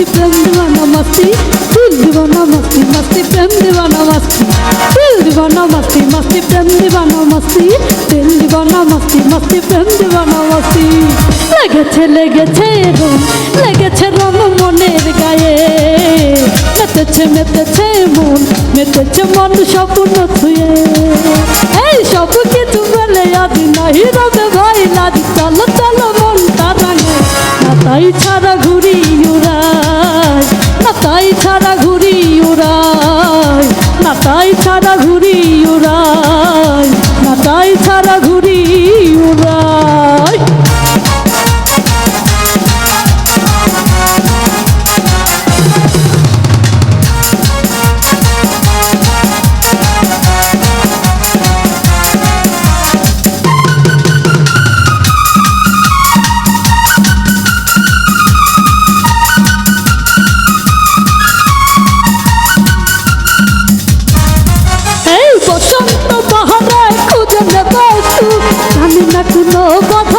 मस्ती प्रेम दीवाना मस्ती दिल दीवाना मस्ती मस्ती प्रेम दीवाना मस्ती दिल दीवाना मस्ती मस्ती प्रेम दीवाना मस्ती दिल दीवाना मस्ती मस्ती प्रेम दीवाना मस्ती লেগেছে লেগেছে রং লেগেছে রং মনের গায়ে মেতেছে মেতেছে মন মেতেছে মন স্বপ্ন ছুঁয়ে এই সব কিছু বলে আজ নাহি রবে ভাই লাজ চলো চলো মন তার রাঙে তাই ছাড়া ছাড়া ঘুরি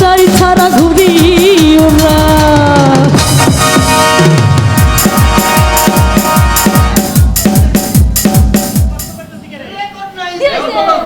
তাই ছাড়া ঘুরি